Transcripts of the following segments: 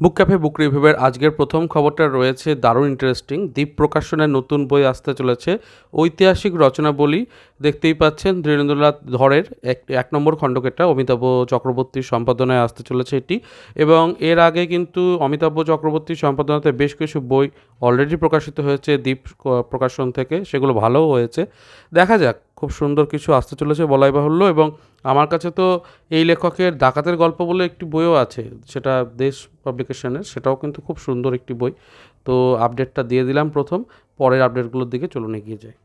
বুক cafe, বুক রিভিউয়ের আজকের প্রথম খবরটা রয়েছে দারুণ ইন্টারেস্টিং দ্বীপ প্রকাশনের নতুন বই আসতে চলেছে। ঐতিহাসিক রচনাবলী দেখতেই পাচ্ছেন ধীরেন্দ্রনাথ ধরের এক এক নম্বর খণ্ডকেরটা অমিতাভ চক্রবর্তীর সম্পাদনায় আসতে চলেছে এটি। এবং এর আগে কিন্তু অমিতাভ চক্রবর্তীর সম্পাদনাতে বেশ কিছু বই অলরেডি প্রকাশিত হয়েছে দ্বীপ প্রকাশন থেকে। সেগুলো ভালোও হয়েছে। দেখা যাক। খুব সুন্দর কিছু আসতে চলেছে বলাই বাহুল্য এবং আমার কাছে তো এই লেখকের ডাকাতের গল্প বলে একটি বইও আছে, সেটা দেশ পাবলিকেশনের, সেটাও কিন্তু খুব সুন্দর একটি বই। তো আপডেটটা দিয়ে দিলাম প্রথম, পরের আপডেটগুলোর দিকে চলুন এগিয়ে যাই।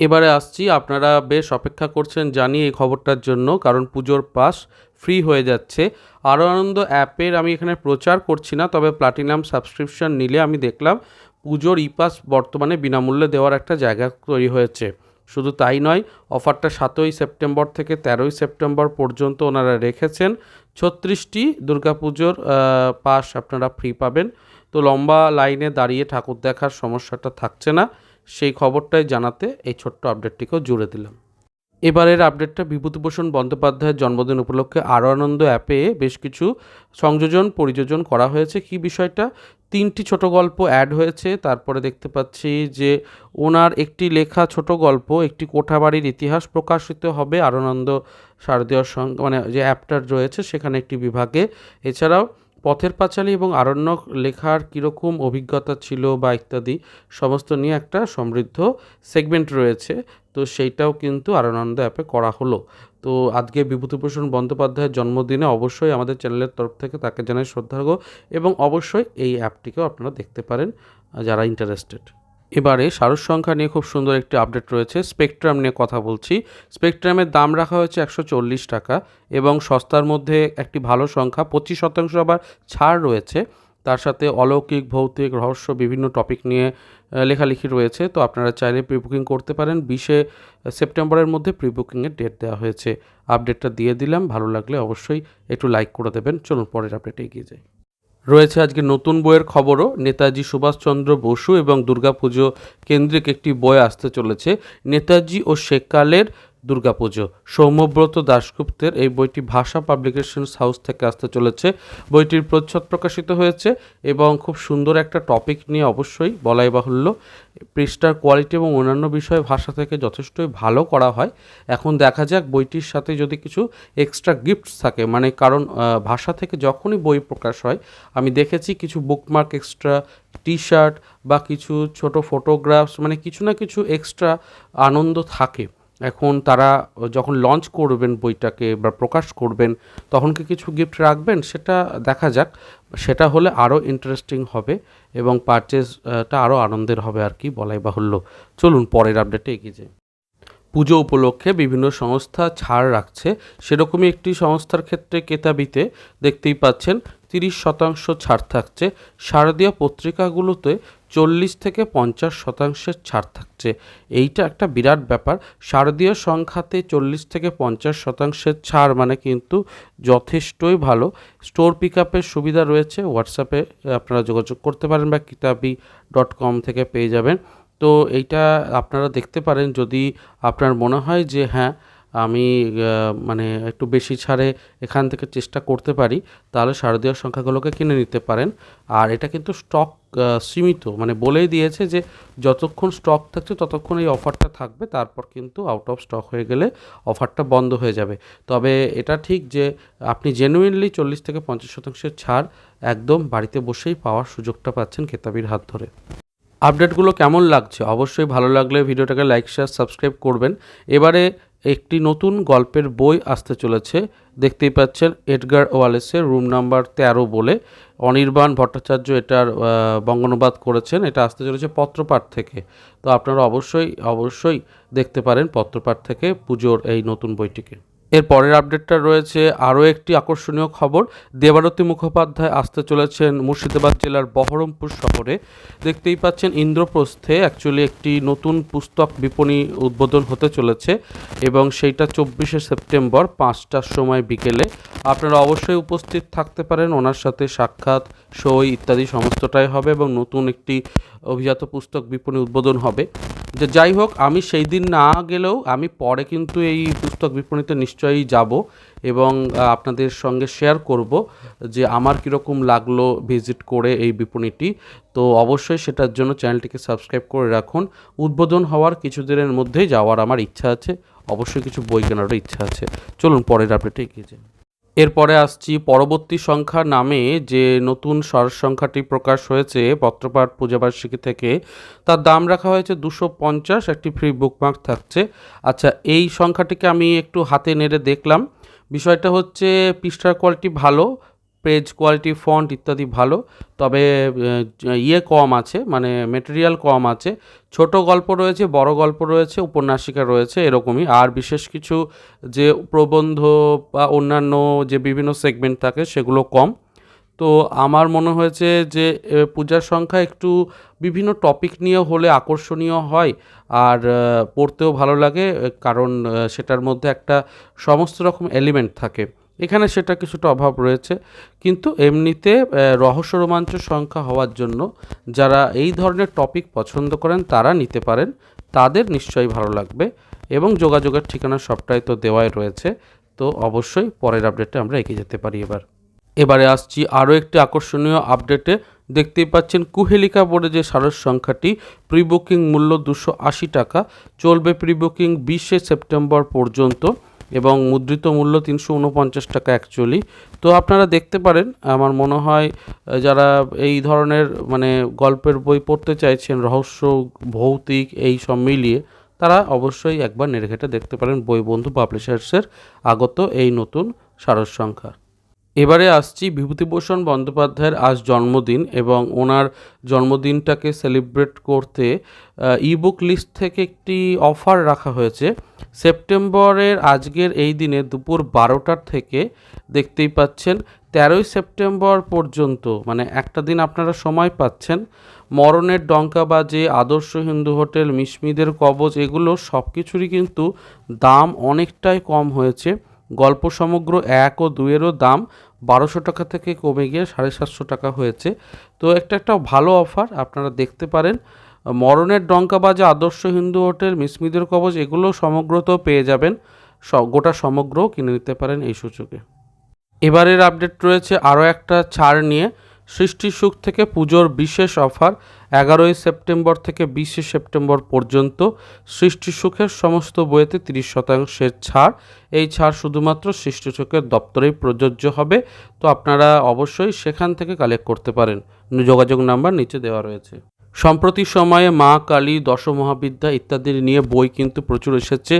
এবারে আসছি, আপনারা বেশ অপেক্ষা করছেন জানি এই খবরটার জন্য, কারণ পুজোর পাস ফ্রি হয়ে যাচ্ছে। আরও আনন্দ অ্যাপের আমি এখানে প্রচার করছি না, তবে প্লাটিনাম সাবস্ক্রিপশন নিলে আমি দেখলাম পুজোর ই পাস বর্তমানে বিনামূল্যে দেওয়ার একটা জায়গা তৈরি হয়েছে। শুধু তাই নয়, অফারটা সাতই সেপ্টেম্বর থেকে তেরোই সেপ্টেম্বর পর্যন্ত ওনারা রেখেছেন। ছত্রিশটি দুর্গাপুজোর পুজোর পাস আপনারা ফ্রি পাবেন। তো লম্বা লাইনে দাঁড়িয়ে ঠাকুর দেখার সমস্যাটা থাকছে না। সেই খবরটাই জানাতে এই ছোট্ট আপডেটটিকেও জুড়ে দিলাম। এবারের আপডেটটা বিভূতিভূষণ বন্দ্যোপাধ্যায়ের জন্মদিন উপলক্ষে আরও আনন্দ অ্যাপে বেশ কিছু সংযোজন, পরিযোজন করা হয়েছে। কি বিষয়টা? তিনটি ছোট গল্প অ্যাড হয়েছে। তারপরে দেখতে পাচ্ছি যে ওনার একটি লেখা ছোট গল্প, একটি কোঠাবাড়ির ইতিহাস প্রকাশিত হবে আনন্দ শারদীয় সং মানে যে অ্যাপটার রয়েছে, সেখানে একটি বিভাগে। এছাড়াও পথের পাঁচালী এবং আরণ্যক লেখার কীরকম অভিজ্ঞতা ছিল বা ইত্যাদি সমস্ত নিয়ে একটা সমৃদ্ধ সেগমেন্ট রয়েছে। তো সেইটাও কিন্তু আনন্দ অ্যাপে করা হলো। তো আজকে বিভূতিভূষণ বন্দ্যোপাধ্যায়ের জন্মদিনে অবশ্যই আমাদের চ্যানেলের তরফ থেকে তাকে জানাই শ্রদ্ধার্ঘ এবং অবশ্যই এই অ্যাপটিকেও আপনারা দেখতে পারেন, যারা ইন্টারেস্টেড এবারে সারস সংখ্যা নিয়ে খুব সুন্দর একটি আপডেট রয়েছে। স্পেকট্রাম নিয়ে কথা বলছি। স্পেকট্রামের দাম রাখা হয়েছে একশো চল্লিশ টাকা এবং সস্তার মধ্যে একটি ভালো সংখ্যা, পঁচিশ শতাংশ আবার ছাড় রয়েছে। তার সাথে অলৌকিক, ভৌতিক, রহস্য বিভিন্ন টপিক নিয়ে লেখালেখি রয়েছে। তো আপনারা চাইলে প্রি বুকিং করতে পারেন। বিশে সেপ্টেম্বরের মধ্যে প্রি বুকিংয়ের ডেট দেওয়া হয়েছে। আপডেটটা দিয়ে দিলাম। ভালো লাগলে অবশ্যই একটু লাইক করে দেবেন। চলুন পরের আপডেটে এগিয়ে যাই। রয়েছে আজকে নতুন বইয়ের খবরও। নেতাজি সুভাষচন্দ্র বসু এবং দুর্গাপুজো কেন্দ্রিক একটি বই আসতে চলেছে। নেতাজি ও শেখকালের দুর্গাপুজো। সৌম্যব্রত দাশগুপ্তের এই বইটি ভাষা পাবলিকেশনস হাউস থেকে আসতে চলেছে। বইটির প্রচ্ছদ প্রকাশিত হয়েছে এবং খুব সুন্দর একটা টপিক নিয়ে অবশ্যই বলাই বাহুল্য। পৃষ্ঠার কোয়ালিটি এবং অন্যান্য বিষয়ে ভাষা থেকে যথেষ্টই ভালো করা হয়। এখন দেখা যাক বইটির সাথে যদি কিছু এক্সট্রা গিফটস থাকে মানে কারণ ভাষা থেকে যখনই বই প্রকাশ হয়, আমি দেখেছি কিছু বুকমার্ক এক্সট্রা টি শার্ট বা কিছু ছোট ফটোগ্রাফস মানে কিছু না কিছু এক্সট্রা আনন্দ থাকে। এখন তারা যখন লঞ্চ করবেন বইটাকে বা প্রকাশ করবেন, তখন কি কিছু গিফট রাখবেন? সেটা দেখা যাক। সেটা হলে আরও ইন্টারেস্টিং হবে এবং পারচেজটা আরও আনন্দের হবে আর কি বলাই বাহুল্য। চলুন, পরের আপডেটে এগিয়ে যাই। পুজো উপলক্ষে বিভিন্ন সংস্থা ছাড় রাখছে। সেরকমই একটি সংস্থার ক্ষেত্রে কেতাবিতে দেখতেই পাচ্ছেন, তিরিশ শতাংশ ছাড় থাকছে। শারদীয় পত্রিকাগুলোতে চল্লিশ থেকে পঞ্চাশ শতাংশের ছাড় থাকছে। এইটা একটা বিরাট ব্যাপার। শারদীয় সংখ্যাতে চল্লিশ থেকে পঞ্চাশ শতাংশের ছাড় মানে কিন্তু যথেষ্টই ভালো। স্টোর পিক আপের সুবিধা রয়েছে। হোয়াটসঅ্যাপে আপনারা যোগাযোগ করতে পারেন বা কিতাবি ডট কম থেকে পেয়ে যাবেন। তো এইটা আপনারা দেখতে পারেন যদি আপনার মনে হয় যে হ্যাঁ আমি মানে একটু বেশি ছাড়ে এখান থেকে চেষ্টা করতে পারি, তাহলে শারদীয় সংখ্যাগুলোকে কিনে নিতে পারেন। আর এটা কিন্তু স্টক সীমিত মানে বলেই দিয়েছে যে যতক্ষণ স্টক থাকছে ততক্ষণ এই অফারটা থাকবে, তারপর কিন্তু আউট অফ স্টক হয়ে গেলে অফারটা বন্ধ হয়ে যাবে। তবে এটা ঠিক যে আপনি জেনুইনলি চল্লিশ থেকে পঞ্চাশ শতাংশের ছাড় একদম বাড়িতে বসেই পাওয়ার সুযোগটা পাচ্ছেন কেতাবির হাত ধরে। আপডেটগুলো কেমন লাগছে? অবশ্যই ভালো লাগলে ভিডিওটাকে লাইক শেয়ার সাবস্ক্রাইব করবেন। এবারে একটি নতুন গল্পের বই আসতে চলেছে। দেখতেই পাচ্ছেন এডগার ওয়ালেসের রুম নাম্বার তেরো বলে। অনির্বাণ ভট্টাচার্য এটার বঙ্গানুবাদ করেছেন। এটা আসতে চলেছে পত্রপাঠ থেকে। তো আপনারা অবশ্যই অবশ্যই দেখতে পারেন পত্রপাঠ থেকে পুজোর এই নতুন বইটিকে। এর পরের আপডেটটা রয়েছে। আরও একটি আকর্ষণীয় খবর, দেবারতী মুখোপাধ্যায় আসতে চলেছেন মুর্শিদাবাদ জেলার বহরমপুর শহরে। দেখতেই পাচ্ছেন ইন্দ্রপ্রস্থে অ্যাকচুয়ালি একটি নতুন পুস্তক বিপণী উদ্বোধন হতে চলেছে এবং সেইটা চব্বিশে সেপ্টেম্বর পাঁচটার সময় বিকেলে। আপনারা অবশ্যই উপস্থিত থাকতে পারেন, ওনার সাথে সাক্ষাৎ, সই ইত্যাদি সমস্তটাই হবে এবং নতুন একটি অভিজাত পুস্তক বিপণী উদ্বোধন হবে। যে যাই হোক, আমি সেই দিন না গেলেও আমি পরে কিন্তু এই পুস্তক বিপণীতে নিশ্চয়ই যাব এবং আপনাদের সঙ্গে শেয়ার করব যে আমার কীরকম লাগল ভিজিট করে এই বিপণীটি। তো অবশ্যই সেটার জন্য চ্যানেলটিকে সাবস্ক্রাইব করে রাখুন। উদ্বোধন হওয়ার কিছুদিনের মধ্যেই যাওয়ার আমার ইচ্ছা আছে। অবশ্যই কিছু বই কেনারও ইচ্ছা আছে। চলুন পরের আপডেটে এগিয়ে যাই। এরপরে আসছি পরবর্তী সংখ্যা নামে যে নতুন সর সংখ্যাটি প্রকাশ হয়েছে পত্রপাঠ পূজাবার্ষিকী থেকে, তার দাম রাখা হয়েছে দুশো পঞ্চাশ, একটি ফ্রি বুকমার্ক থাকছে। আচ্ছা এই সংখ্যাটিকে আমি একটু হাতে নেড়ে দেখলাম। বিষয়টা হচ্ছে পৃষ্ঠার কোয়ালিটি ভালো পেজ কোয়ালিটি, ফন্ট ইত্যাদি ভালো, তবে ইয়ে কম আছে মানে মেটেরিয়াল কম আছে। ছোট গল্প রয়েছে, বড় গল্প রয়েছে, উপন্যাসিকা রয়েছে, এরকমই। আর বিশেষ কিছু যে প্রবন্ধ বা অন্যান্য যে বিভিন্ন সেগমেন্ট থাকে, সেগুলো কম। তো আমার মনে হয়েছে যে পূজার সংখ্যা একটু বিভিন্ন টপিক নিয়ে হলে আকর্ষণীয় হয়, আর পড়তেও ভালো লাগে, কারণ সেটার মধ্যে একটা সমস্ত রকম এলিমেন্ট থাকে। এখানে সেটা কিছুটা অভাব রয়েছে। কিন্তু এমনিতে রহস্য রোমাঞ্চ সংখ্যা হওয়ার জন্য যারা এই ধরনের টপিক পছন্দ করেন, তারা নিতে পারেন। তাদের নিশ্চয়ই ভালো লাগবে এবং যোগাযোগের ঠিকানা সবটাই তো দেওয়াই রয়েছে। তো অবশ্যই পরের আপডেটে আমরা এগিয়ে যেতে পারি এবার। এবারে আসছি আরও একটি আকর্ষণীয় আপডেটে দেখতেই পাচ্ছেন, কুহেলিকা বোর্ডে যে সারস সংখ্যাটি প্রি বুকিং মূল্য দুশো আশি টাকা, চলবে প্রি বুকিং বিশে সেপ্টেম্বর পর্যন্ত। এবং মুদ্রিত মূল্য তিনশো উনপঞ্চাশ টাকা অ্যাকচুয়ালি তো আপনারা দেখতে পারেন, আমার মনে হয় যারা এই ধরনের মানে গল্পের বই পড়তে চাইছেন, রহস্য, ভৌতিক, এই সব মিলিয়ে, তারা অবশ্যই একবার নেড়ে দেখতে পারেন বই বন্ধু পাবলিশার্সের আগত এই নতুন সারস সংখ্যা। এবারে আসছি বিভূতিভূষণ বন্দ্যোপাধ্যায়ের আজ জন্মদিন এবং ওনার জন্মদিনটাকে সেলিব্রেট করতে ইবুক লিস্ট থেকে একটি অফার রাখা হয়েছে। সেপ্টেম্বরের আজকের এই দিনে দুপুর বারোটার থেকে দেখতেই পাচ্ছেন, তেরোই সেপ্টেম্বর পর্যন্ত মানে একটা দিন আপনারা সময় পাচ্ছেন, মরণের ডঙ্কা বাজে, আদর্শ হিন্দু হোটেল মিসমিদের কবচ, এগুলো সব কিছুরই কিন্তু দাম অনেকটাই কম হয়েছে। গল্প সমগ্র এক ও দুইয়েরও দাম বারোশো টাকা থেকে কমে গিয়ে সাড়ে সাতশো টাকা হয়েছে। তো একটা একটা ভালো অফার আপনারা দেখতে পারেন। মরণের ডঙ্কা বাজে আদর্শ হিন্দু হোটেল, মিসমিদের কবচ, এগুলো সমগ্র তো পেয়ে যাবেন। গোটা সমগ্র কিনে নিতে পারেন এই সূচকে এবারের আপডেট রয়েছে আরও একটা ছাড় নিয়ে। সৃষ্টি সুখ থেকে পুজোর বিশেষ অফার এগারোই সেপ্টেম্বর থেকে বিশে সেপ্টেম্বর পর্যন্ত। সৃষ্টি সুখের সমস্ত বইয়েতে তিরিশ শতাংশের ছাড়। এই ছাড় শুধুমাত্র সৃষ্টি সুখের দপ্তরেই প্রযোজ্য হবে। তো আপনারা অবশ্যই সেখান থেকে কালেক্ট করতে পারেন। যোগাযোগ নাম্বার নিচে দেওয়া রয়েছে। সম্প্রতি সময়ে মা, কালী, দশমহাবিদ্যা ইত্যাদি নিয়ে বই কিন্তু প্রচুর এসেছে।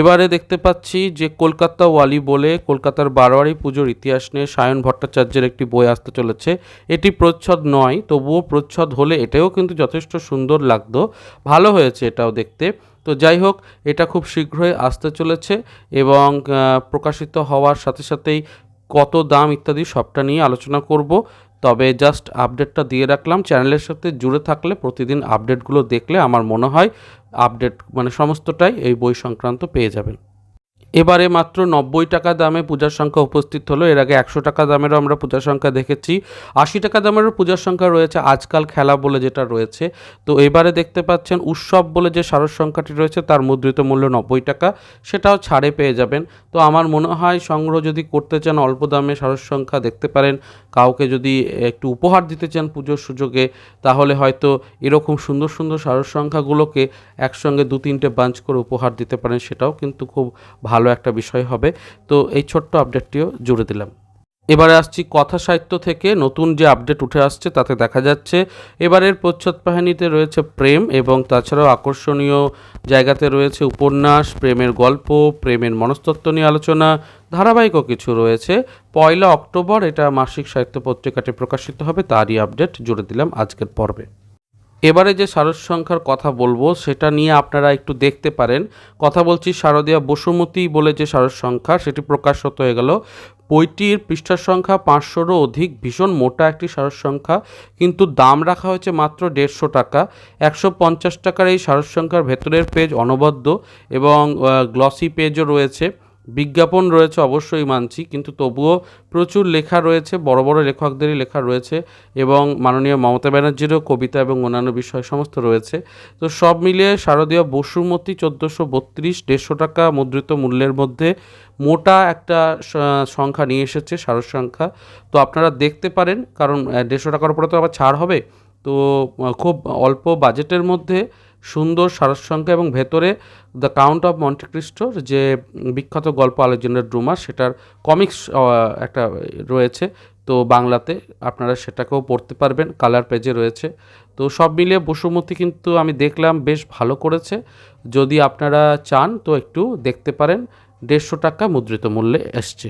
এবারে দেখতে পাচ্ছি যে কলকাতা ওয়ালি বলে কলকাতার বারোয়ারি পুজোর ইতিহাস নিয়ে সায়ন ভট্টাচার্যের একটি বই আসতে চলেছে। এটি প্রচ্ছদ নয়, তবুও প্রচ্ছদ হলে এটাও কিন্তু যথেষ্ট সুন্দর লাগতো। ভালো হয়েছে এটাও দেখতে। তো যাই হোক, এটা খুব শীঘ্রই আসতে চলেছে এবং প্রকাশিত হওয়ার সাথে সাথেই কত দাম ইত্যাদি সবটা নিয়ে আলোচনা করব। তবে জাস্ট আপডেটটা দিয়ে রাখলাম। চ্যানেলের সাথে জুড়ে থাকলে প্রতিদিন আপডেটগুলো দেখলে আমার মনে হয় আপডেট মানে সমস্তটাই এই বই সংক্রান্ত পেয়ে যাবেন। এবারে মাত্র নব্বই টাকা দামে পূজার সংখ্যা উপস্থিত হলো। এর আগে একশো টাকা দামেরও আমরা পূজার সংখ্যা দেখেছি। আশি টাকা দামেরও পূজার সংখ্যা রয়েছে। আজকাল খেলা বলে যেটা রয়েছে। তো এবারে দেখতে পাচ্ছেন, উৎসব বলে যে সারস সংখ্যাটি রয়েছে, তার মুদ্রিত মূল্য নব্বই টাকা। সেটাও ছাড়ে পেয়ে যাবেন। তো আমার মনে হয়, সংগ্রহ যদি করতে চান, অল্প দামে সারস সংখ্যা দেখতে পারেন। কাউকে যদি একটু উপহার দিতে চান পুজোর সুযোগে, তাহলে হয়তো এরকম সুন্দর সুন্দর সারস সংখ্যাগুলোকে একসঙ্গে দু তিনটে বাঞ্চ করে উপহার দিতে পারেন। সেটাও কিন্তু খুব ভালো একটা বিষয় হবে। তো এই ছোট্ট আপডেটটিও জুড়ে দিলাম। এবারে আসছি কথা সাহিত্য থেকে। নতুন যে আপডেট উঠে আসছে, তাতে দেখা যাচ্ছে এবারের প্রচ্ছদ কাহিনীতে রয়েছে প্রেম এবং তাছাড়াও আকর্ষণীয় জায়গাতে রয়েছে উপন্যাস, প্রেমের গল্প, প্রেমের মনস্তত্ত্ব নিয়ে আলোচনা ধারাবাহিকও কিছু রয়েছে। পয়লা অক্টোবর এটা মাসিক সাহিত্য পত্রিকাটি প্রকাশিত হবে, তারই আপডেট জুড়ে দিলাম আজকের পর্বে। এবারে যে সারস সংখ্যার কথা বলব, সেটা নিয়ে আপনারা একটু দেখতে পারেন। কথা বলছি শারদীয়া বসুমতী বলে যে সারস সংখ্যা, সেটি প্রকাশিত হয়ে গেল। বইটির পৃষ্ঠার সংখ্যা পাঁচশোরও অধিক, ভীষণ মোটা একটি সারস সংখ্যা, কিন্তু দাম রাখা হয়েছে মাত্র দেড়শো টাকা। একশো পঞ্চাশ টাকার এই সারস সংখ্যার ভেতরের পেজ অনবদ্য এবং গ্লসি পেজও রয়েছে। বিজ্ঞাপন রয়েছে অবশ্যই মানছি, কিন্তু তবুও প্রচুর লেখা রয়েছে, বড় বড় লেখকদেরই লেখা রয়েছে এবং মাননীয় মমতা ব্যানার্জিরও কবিতা এবং অন্যান্য বিষয় সমস্ত রয়েছে। তো সব মিলিয়ে শারদীয় বসুমতী চোদ্দোশো বত্রিশ দেড়শো টাকা মুদ্রিত মূল্যের মধ্যে মোটা একটা সংখ্যা নিয়ে এসেছে সারস সংখ্যা। তো আপনারা দেখতে পারেন, কারণ দেড়শো টাকার উপরে তো আবার ছাড় হবে। তো খুব অল্প বাজেটের মধ্যে সুন্দর সংখ্যা এবং ভেতরে দ্য কাউন্ট অফ মন্টিক্রিস্টোর যে বিখ্যাত গল্প আলেকজান্ডার ড্রুমার, সেটার কমিক্স একটা রয়েছে। তো বাংলাতে আপনারা সেটাকেও পড়তে পারবেন, কালার পেজে রয়েছে। তো সব মিলিয়ে বসুমতী কিন্তু আমি দেখলাম বেশ ভালো করেছে। যদি আপনারা চান তো একটু দেখতে পারেন। দেড়শো টাকা মুদ্রিত মূল্যে এসছে।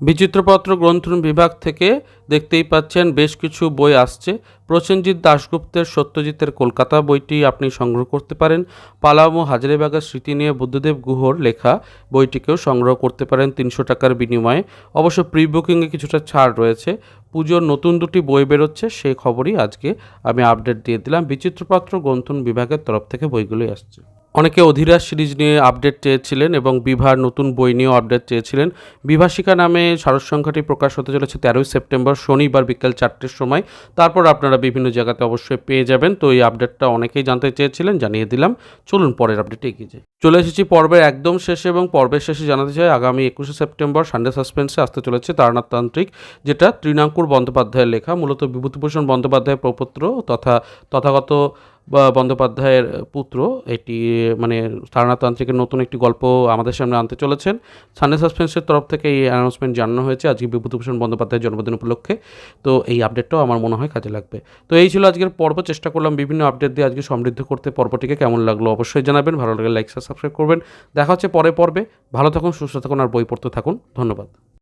বিচিত্রপত্র গ্রন্থন বিভাগ থেকে দেখতেই পাচ্ছেন বেশ কিছু বই আসছে। প্রসেনজিৎ দাশগুপ্তের সত্যজিতের কলকাতা বইটি আপনি সংগ্রহ করতে পারেন। পালাম ও হাজারিবাগের স্মৃতি নিয়ে বুদ্ধদেব গুহর লেখা বইটিকেও সংগ্রহ করতে পারেন তিনশো টাকার বিনিময়ে। অবশ্য প্রি বুকিংয়ে কিছুটা ছাড় রয়েছে। পুজোর নতুন দুটি বই বেরোচ্ছে, সেই খবরই আজকে আমি আপডেট দিয়ে দিলাম। বিচিত্রপত্র গ্রন্থন বিভাগের তরফ থেকে বইগুলোই আসছে। অনেকে অধিরাজ সিরিজ নিয়ে আপডেট চেয়েছিলেন এবং বিভার নতুন বই নিয়েও আপডেট চেয়েছিলেন। বিভাষিকা নামে সারস সংখ্যাটি প্রকাশ হতে চলেছে তেরোই সেপ্টেম্বর শনিবার বিকেল চারটের সময়। তারপর আপনারা বিভিন্ন জায়গাতে অবশ্যই পেয়ে যাবেন। তো এই আপডেটটা অনেকেই জানতে চেয়েছিলেন, জানিয়ে দিলাম। চলুন পরের আপডেটে এগিয়ে যাই। চলে এসেছি পর্বের একদম শেষে এবং পর্বের শেষে জানাতে চাই, আগামী একুশে সেপ্টেম্বর সানডে সাসপেন্সে আসতে চলেছে তারনাথ তান্ত্রিক যেটা ত্রিনাঙ্কুর বন্দ্যোপাধ্যায়ের লেখা। মূলত বিভূতিভূষণ বন্দ্যোপাধ্যায়ের প্রপত্র তথা তথাগত বন্দ্যোপাধ্যায়ের পুত্র, এটি মানে তারনাতান্ত্রিকের নতুন একটি গল্প আমাদের সামনে আনতে চলেছেন। সানডে সাসপেন্সের তরফ থেকে এই অ্যানাউন্সমেন্ট জানানো হয়েছে। আজকে বিভূতিভূষণ বন্দ্যোপাধ্যায়ের জন্মদিন উপলক্ষে। তো এই আপডেটটাও আমার মনে হয় কাজে লাগবে। তো এই ছিল আজকের পর্ব। চেষ্টা করলাম বিভিন্ন আপডেট দিয়ে আজকে সমৃদ্ধ করতে। পর্বটিকে কেমন লাগল অবশ্যই জানাবেন। ভালো লাগলে লাইক সাবস্ক্রাইব করবেন। দেখা হচ্ছে পরে পর্বে। ভালো থাকুন, সুস্থ থাকুন, আর বই পড়তে থাকুন। ধন্যবাদ।